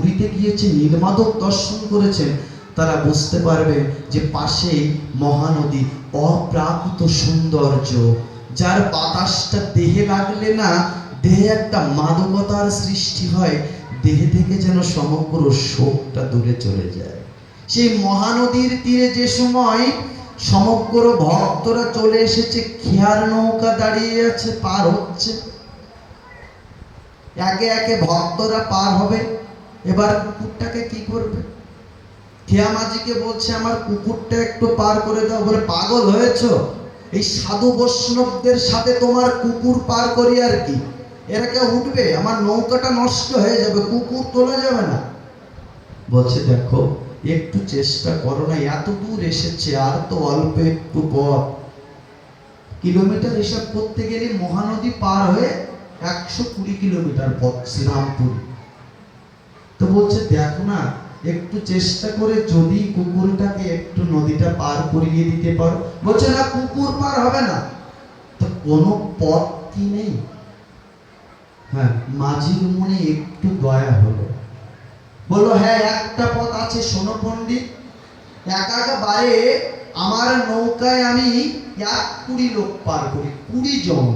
পুরীতে গিয়েছে নীলমাধব দর্শন করেছেন তারা বুঝতে পারবে যে পাশেই মহানদী, অপ্রাকৃত সৌন্দর্য, যার বাতাসটা দেহে লাগলে না, দেহে একটা মাদকতার সৃষ্টি হয়, দেহে থেকে যেন সমগ্র শোকটা দূরে চলে যায়। সেই মহানদীর তীরে যে সময় সমগ্র ভক্তরা চলে এসেছে, খেয়ার নৌকা দাঁড়িয়ে আছে, পার হচ্ছে। একে একে ভক্তরা পার হবে। এবার কুকুরটাকে কি করবে? খেয়া মাঝিকে বলছে, আমার কুকুরটা একটু পার করে দাও। বলে, পাগল হয়েছ? এই সাধু বৈষ্ণবদের সাথে তোমার কুকুর পার করি আর কি? এরা কেউ উঠবে? আমার নৌকাটা নষ্ট হয়ে যাবে, কুকুর তোলা যাবে না। বলছে, দেখো, একটু চেষ্টা করো না, এত দূর এসেছে, আর তো অল্প একটু পথ। কিলোমিটার হিসাব করতে গেলে মহানদী পার হয়ে একশো কুড়ি কিলোমিটার পথ শ্রীরামপুর। তো বলছে, দেখো না, একটু চেষ্টা করে যদি কুকুরটাকে একটু নদীটা পার করিয়ে দিতে পারো। বলছে, না, কুকুর পার হবে না। তো কোনো পথ কি নেই? হ্যাঁ মাঝির মনে একটু দয়া হলো। বলল হ্যাঁ একটা পথ আছে, শোনো পণ্ডিত। একাবারে আমার নৌকায় আমি এক কুড়ি লোক পার করি, কুড়ি জন।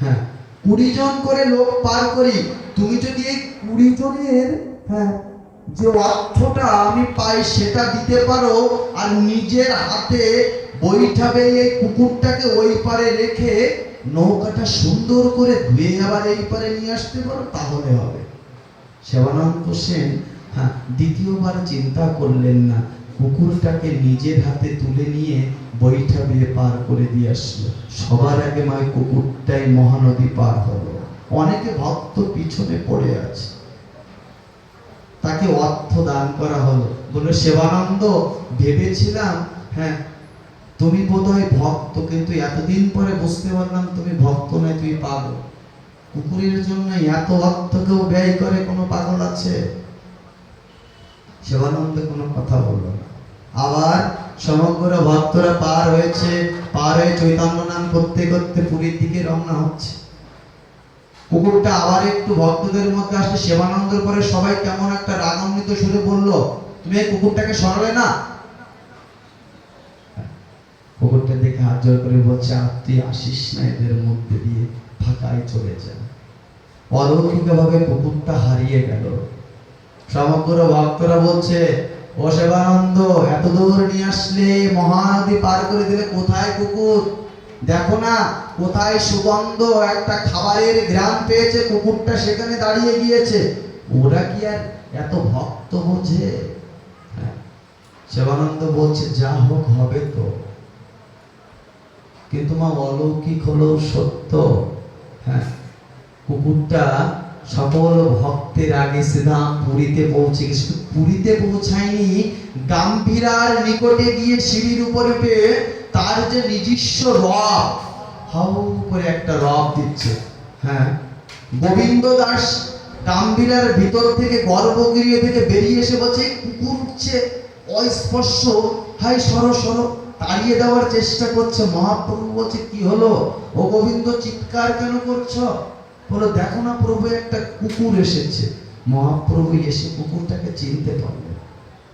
হ্যাঁ কুড়ি জন করে লোক পার করি তুমি যদি এই কুড়ি জনের হ্যাঁ যে অর্থটা আমি পাই সেটা দিতে পারো আর নিজের হাতে বৈঠাবে এই কুকুরটাকে ওই পারে রেখে নৌকাটা সুন্দর করে ধুয়ে আবার এই পারে নিয়ে আসতে পারো, তাহলে হবে। সেবানন্দ সেন হ্যাঁ দ্বিতীয়বার চিন্তা করলেন না, কুকুরটাকে নিজের হাতে তুলে নিয়ে বৈঠা দিয়ে পার করে দিয়ে আসলো। সবার আগে মায় কুকুরটাই মহানদী পার হলো। অনেকে ভক্ত পিছনে পড়ে আছে। তাকে অর্থ দান করা হলো। বলে সেবানন্দ, ভেবেছিলাম হ্যাঁ তুমি বোধহয় ভক্ত, কিন্তু এতদিন পরে বুঝতে পারলাম তুমি ভক্ত নয়, তুমি পাগল। কুকুরের জন্য এত অর্থ কেউ ব্যয় করে, কোনো পাগল আছে? শিবানন্দ কোনো কথা বলল না। আবার সমগ্র ভক্তরা পার হয়েছে, পার হয়ে চৈতন্য নাম করতে করতে পুরীর দিকে রওনা হচ্ছে। কুকুরটা আবার একটু ভক্তদের মধ্যে আসলে শিবানন্দের পরে সবাই কেমন একটা রাগান্বিত সুরে বলল, তুমি এই কুকুরটাকে সরাবে না? কুকুরটা দেখে হাত জোর করে বলছে আর তুই আসিস না এদের মধ্যে দিয়ে ফাঁকায় চলে যা। অলৌকিকভাবে কুকুরটা হারিয়ে গেল। সমগ্র ভক্তরা বলছে, ও সেবানন্দ, এত দূর নিয়ে আসলে মহানদী পার করে দিলে কোথায় কুকুর দেখো না, কোথায় সুগন্ধ, একটা খাবারের গ্রাম পেয়েছে, কুকুরটা সেখানে দাঁড়িয়ে গিয়েছে। ওরা কি আর এত ভক্ত বোঝে? হ্যাঁ। বলছে, যা হোক হবে তো। কিন্তু মা অলৌকিক হলো সত্য। হ্যাঁ কুকুরটা সকল ভক্তের আগে শ্রীরাম পুরীতে পৌঁছে গেছে। পুরীতে পৌঁছায়নি, গাম্ভীরার নিকটে গিয়ে সিঁড়ির উপরে পেয়ে তার যে নিজস্ব রব, হাউ করে একটা রব দিচ্ছে। হ্যাঁ? গোবিন্দ দাস গাম্ভীরার ভিতর থেকে গর্ভগৃহ থেকে বেরিয়ে এসে বলছে কুকুর উঠছে অস্পর্শ হাই সরো সরো। তাড়িয়ে দেওয়ার চেষ্টা করছে, মহাপ্রভু বলছে, কি হলো? ও গোবিন্দ চিৎকার কেন করছ? বলো, দেখো না প্রভু, একটা কুকুর এসেছে। মহাপ্রভু এসে কুকুরটাকে চিনতে পারলেন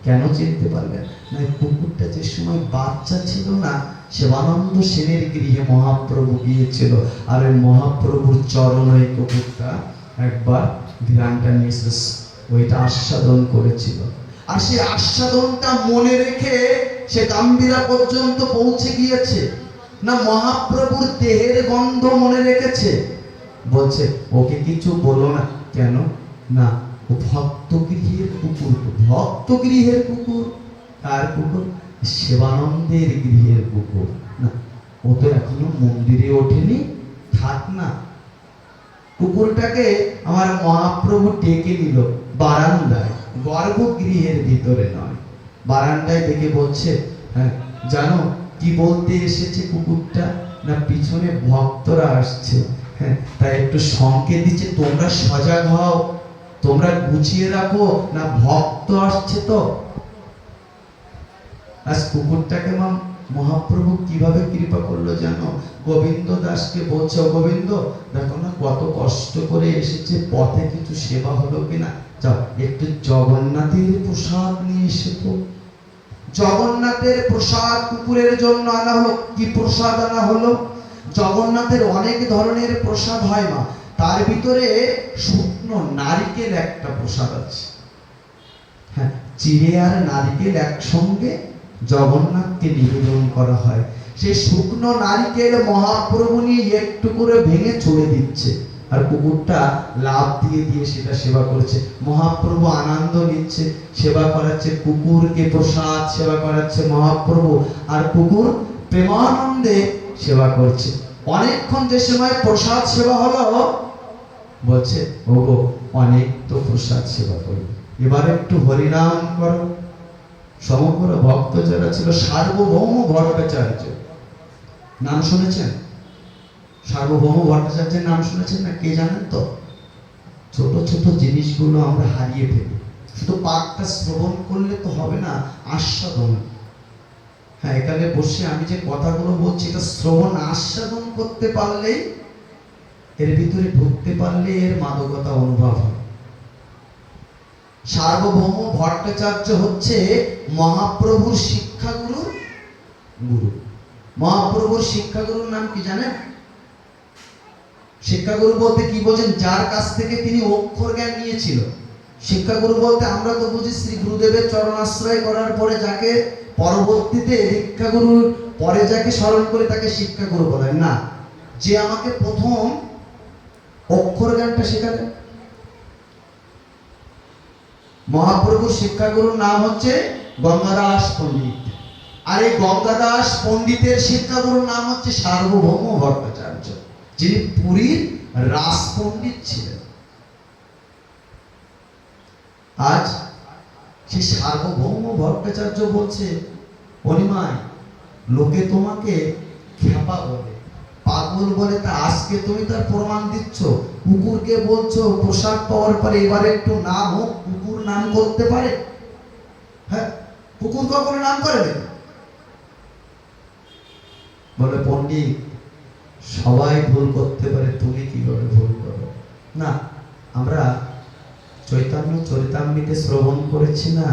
কেন চিনতে পারলেন না এই কুকুরটা যে সময় বাচ্চা ছিল না শিবানন্দ সেনের গৃহে মহাপ্রভু গিয়েছিল। আর ওই মহাপ্রভুর চরণ ওই কুকুরটা একবার ঘ্রাণটা নিয়ে ওইটা আস্বাদন করেছিল। আর সেই আস্বাদনটা মনে রেখে সে গাম্ভীরা পর্যন্ত পৌঁছে গিয়েছে। না, মহাপ্রভুর দেহের গন্ধ মনে রেখেছে। বলছে, ওকে কিছু বলো না, কেন? না ও ভক্ত গৃহের কুকুর, কার কুকুর? শিবানন্দের গৃহের কুকুর। না, ও তো এখনও মন্দিরে ওঠেনি। থাক না। কুকুরটাকে আমার মহাপ্রভু ডেকে নিল বারান্দায়। গর্ভগৃহের ভিতরে নয়। বারান্দায় ডেকে বলছে হ্যাঁ জানো কি বলতে এসেছে কুকুরটা? না, পিছনে ভক্তরা আসছে। হ্যাঁ তাই একটু সংকেত দিচ্ছে, তোমরা সজাগ হও। তোমরা গুছিয়ে রাখো না ভক্ত আসছে তো? আজ কুকুরটাকে মা মহাপ্রভু কীভাবে কৃপা করল জানো? গোবিন্দ দাসকে বলছে গোবিন্দ, দেখো না কত কষ্ট করে এসেছে, পথে কিছু সেবা হলো কিনা? যাও, একটু জগন্নাথের প্রসাদ নিয়ে এসে তো। জগন্নাথের প্রসাদ কুকুরের জন্য আনা হলো কি প্রসাদ আনা হলো? জগন্নাথের অনেক ধরনের প্রসাদ হয় মা। তার ভিতরে শুকনো নারকেল একটা প্রসাদ আছে। হ্যাঁ চিড়ে আর নারকেল একসঙ্গে জগন্নাথকে নিবেদন করা হয়। সেই শুকনো নারকেল মহাপ্রভু নিয়ে একটু করে ভেঙে ছড়ে দিচ্ছে আর কুকুরটা লাভ দিয়ে দিয়ে সেটা সেবা করছে। মহাপ্রভু আনন্দ নিচ্ছে, সেবা করাচ্ছে, কুকুরকে প্রসাদ সেবা করাচ্ছে মহাপ্রভু আর কুকুর প্রেমানন্দে সেবা করছে। অনেকক্ষণ যে সময় প্রসাদ সেবা হলো বলছে, ওগো, অনেক তো প্রসাদ সেবা করবে এবার একটু হরিনাম করো। সমগ্র ভক্ত যারা ছিল, সার্বভৌম ভট্টাচার্য। নাম শুনেছেন? সার্বভৌম ভট্টাচার্যের নাম শুনেছেন না? কে জানেন তো? ছোট ছোট জিনিসগুলো আমরা হারিয়ে ফেলি। শুধু পাঠটা শ্রবণ করলে তো হবে না, আস্বাদন। হ্যাঁ এখানে বসে আমি যে কথাগুলো বলছি, এটা শ্রবণ, আস্বাদন করতে পারলেই এর ভিতরে ঢুকতে পারলে এর মাদকতা অনুভব হয়। সার্বভৌম ভট্টাচার্য হচ্ছে মহাপ্রভুর শিক্ষাগুরু গুরু। মহাপ্রভুর শিক্ষাগুরুর নাম কি জানেন? শিক্ষাগুরু বলতে কি বোঝেন? যার কাছ থেকে তিনি অক্ষর জ্ঞান নিয়েছিল। শিক্ষাগুরু বলতে আমরা তো বুঝি শ্রী গুরুদেবের চরণাশ্রয় করার পরে যাকে পরবর্তীতে শিক্ষাগুরুর পরে যাকে স্মরণ করে তাকে শিক্ষাগুরু বলেন। না, যে আমাকে প্রথম অক্ষর জ্ঞানটা শেখালেন মহাপ্রভুর শিক্ষাগুরুর নাম হচ্ছে গঙ্গাদাস পণ্ডিত। আর এই গঙ্গাদাস পণ্ডিতের শিক্ষাগুরুর নাম হচ্ছে সার্বভৌম ভট্টাচার্য, যিনি পুরীর রাস পণ্ডিত ছিলেন। আজ সেই সার্বভৌম ভট্টাচার্য বলছে অনিমায় লোকে তোমাকে খেপা বলে। পাগল বলে, তা আজকে তুমি তার প্রমাণ দিচ্ছ। কুকুরকে বলছো, প্রসাদ পাওয়ার পরে এবারে একটু নাম হোক, কুকুর নাম করতে পারে? হ্যাঁ কুকুর কখনো নাম করে নাকি বলে, পণ্ডিত, সবাই ভুল করতে পারে, তুমি কীভাবে ভুল করো না, আমরা চৈতন্য চরিতামৃতে শ্রবণ করেছি না,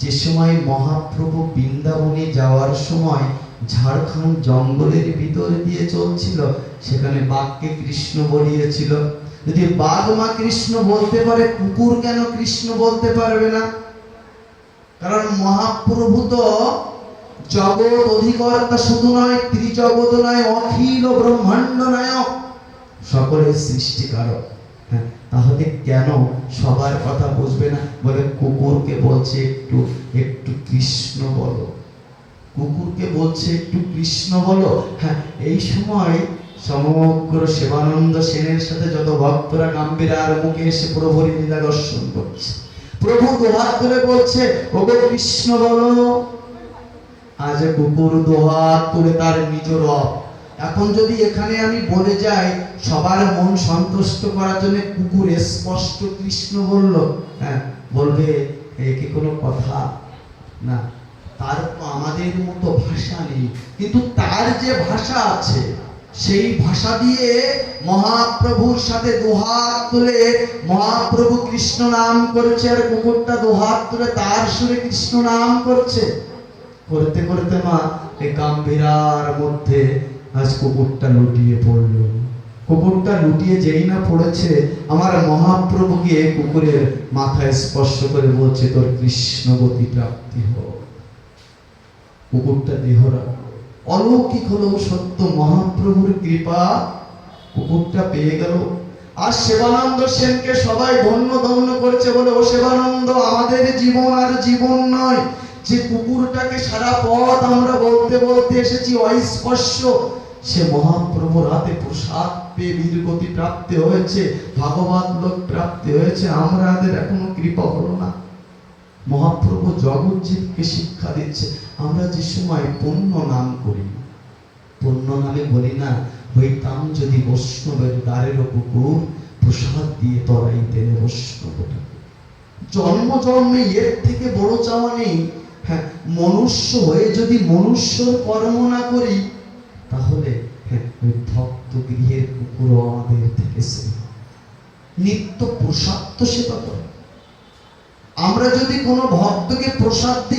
যে সময় মহাপ্রভু বৃন্দাবনে যাওয়ার সময় ঝাড়খণ্ড জঙ্গলের ভিতর দিয়ে চলছিল, সেখানে বাঘকে কৃষ্ণ বলিয়েছিল। যদি বাঘ মা কৃষ্ণ বলতে পারে, কুকুর কেন কৃষ্ণ বলতে পারবে না? কারণ মহাপ্রভু তো জগৎ অধিকর্তা শুধু নয়, ত্রিজগৎ নয়, অখিল ব্রহ্মাণ্ড নায়ক। সকলের সৃষ্টিকারক হ্যাঁ তাহলে কেন সবার কথা বুঝবে না? বলে কুকুরকে বলছে, একটু একটু কৃষ্ণ বলো। কুকুরকে বলছে, একটু কৃষ্ণ বলো। হ্যাঁ এই সময় সমগ্র সেবানন্দ সেনের সাথে যত ভক্তরা গাম্ভীরা আর মুখে এসে প্রভুর লীলা দর্শন করছে। প্রভু দুহাত ধরে বলছে, ওগো কৃষ্ণ বলো। আজ কুকুর দুহাত তুলে তার নিজ রব। এখন যদি এখানে আমি বলে যাই, সবার মন সন্তুষ্ট করার জন্য কুকুর স্পষ্ট কৃষ্ণ বলল। হ্যাঁ বলবে, এ কি কোনো কথা? না তার আমাদের মতো ভাষা নেই। কিন্তু তার যে ভাষা আছে, সেই ভাষা দিয়ে মহাপ্রভুর সাথে দুহাত তুলে মহাপ্রভু কৃষ্ণ নাম করছে আর কুকুরটা দুহাত তুলে তার সুরে কৃষ্ণ নাম করছে। করতে করতে মা, এই গাম্ভীরার মধ্যে আজ কুকুরটা লুটিয়ে পড়ল। কুকুরটা লুটিয়ে যেই না পড়েছে, আমার মহাপ্রভু গিয়ে কুকুরের মাথায় স্পর্শ করে বলছে, তোর কৃষ্ণগতি প্রাপ্তি হোক। কুকুরটা দেহ রাখল অলৌকিক হলো সত্য, মহাপ্রভুর কৃপা কুকুরটা পেয়ে গেল। আর সেবানন্দ সেনকে সবাই ধন্য ধন্য করেছে বলে, ও সেবানন্দ, আমাদের জীবন আর জীবন নয়। যে কুকুরটাকে সারা পথ আমরা বলতে বলতে এসেছি অস্পর্শ, সে মহাপ্রভুর রাতে প্রসাদ পেয়ে বীরগতি প্রাপ্তি হয়েছে, ভাগবত লোক প্রাপ্তি হয়েছে। আমাদের এখনও কৃপা হলো না। মহাপ্রভু জগৎজীবকে শিক্ষা দিচ্ছে, আমরা যে সময় পুণ্য নাম করি পুণ্য নামে বলি না, হইতাম যদি বৈষ্ণবের দ্বারের কুকুর প্রসাদ দিয়ে তরাই দেনে বৈষ্ণবটাকে জন্ম জন্মে এর থেকে বড় চাওয়া নেই। হ্যাঁ মনুষ্য হয়ে যদি মনুষ্যর কর্ম না করি, তাহলে হ্যাঁ ওই ভক্ত গৃহের কুকুরও আমাদের থেকে নিত্য প্রসাদ তো সেবা করে। আমরা যদি কোনো ভক্তকে প্রসাদ দিই